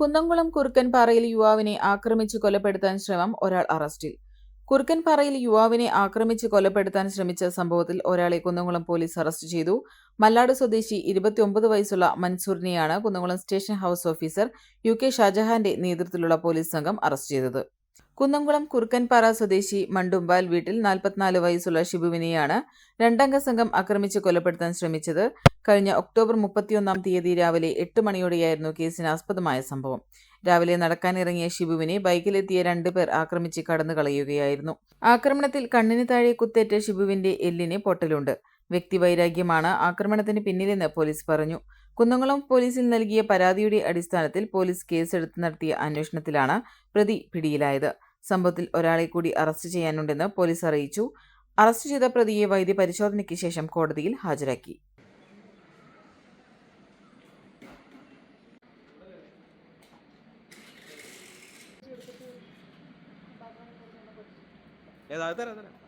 കുന്നംകുളം കുറുക്കൻപാറയിൽ യുവാവിനെ ആക്രമിച്ച് കൊലപ്പെടുത്താൻ ശ്രമം ഒരാൾ അറസ്റ്റിൽ. കുറുക്കൻപാറയിൽ യുവാവിനെ ആക്രമിച്ച് കൊലപ്പെടുത്താൻ ശ്രമിച്ച സംഭവത്തിൽ ഒരാളെ കുന്നംകുളം പോലീസ് അറസ്റ്റ് ചെയ്തു. മല്ലാട് സ്വദേശി ഇരുപത്തിയൊമ്പത് വയസ്സുള്ള മൻസൂറിനെയാണ് Kunnamkulam station house officer U K ഷാജഹാന്റെ നേതൃത്വത്തിലുള്ള പോലീസ് സംഘം അറസ്റ്റ് ചെയ്തത്. കുന്നംകുളം കുറുക്കൻപാറ സ്വദേശി മണ്ടുമ്പാൽ വീട്ടിൽ നാൽപ്പത്തിനാല് വയസ്സുള്ള ഷിബുവിനെയാണ് രണ്ടംഗ സംഘം ആക്രമിച്ച് കൊലപ്പെടുത്താൻ ശ്രമിച്ചത്. കഴിഞ്ഞ ഒക്ടോബർ മുപ്പത്തിയൊന്നാം തീയതി രാവിലെ എട്ട് മണിയോടെയായിരുന്നു കേസിന് ആസ്പദമായ സംഭവം. രാവിലെ നടക്കാനിറങ്ങിയ ഷിബുവിനെ ബൈക്കിലെത്തിയ രണ്ടുപേർ ആക്രമിച്ച് കടന്നു കളയുകയായിരുന്നു. ആക്രമണത്തിൽ കണ്ണിന് താഴെ കുത്തേറ്റ ഷിബുവിന്റെ എല്ലിന് പൊട്ടലുണ്ട്. വ്യക്തിവൈരാഗ്യമാണ് ആക്രമണത്തിന് പിന്നിലെന്ന് പോലീസ് പറഞ്ഞു. കുന്നംകുളം പോലീസിൽ നൽകിയ പരാതിയുടെ അടിസ്ഥാനത്തിൽ പോലീസ് കേസെടുത്ത് നടത്തിയ അന്വേഷണത്തിലാണ് പ്രതി പിടിയിലായത്. സംഭവത്തിൽ ഒരാളെ കൂടി അറസ്റ്റ് ചെയ്യാനുണ്ടെന്ന് പോലീസ് അറിയിച്ചു. അറസ്റ്റ് ചെയ്ത പ്രതിയെ വൈദ്യ പരിശോധനയ്ക്ക് ശേഷം കോടതിയിൽ ഹാജരാക്കി. ഏതാ തരാം തരാം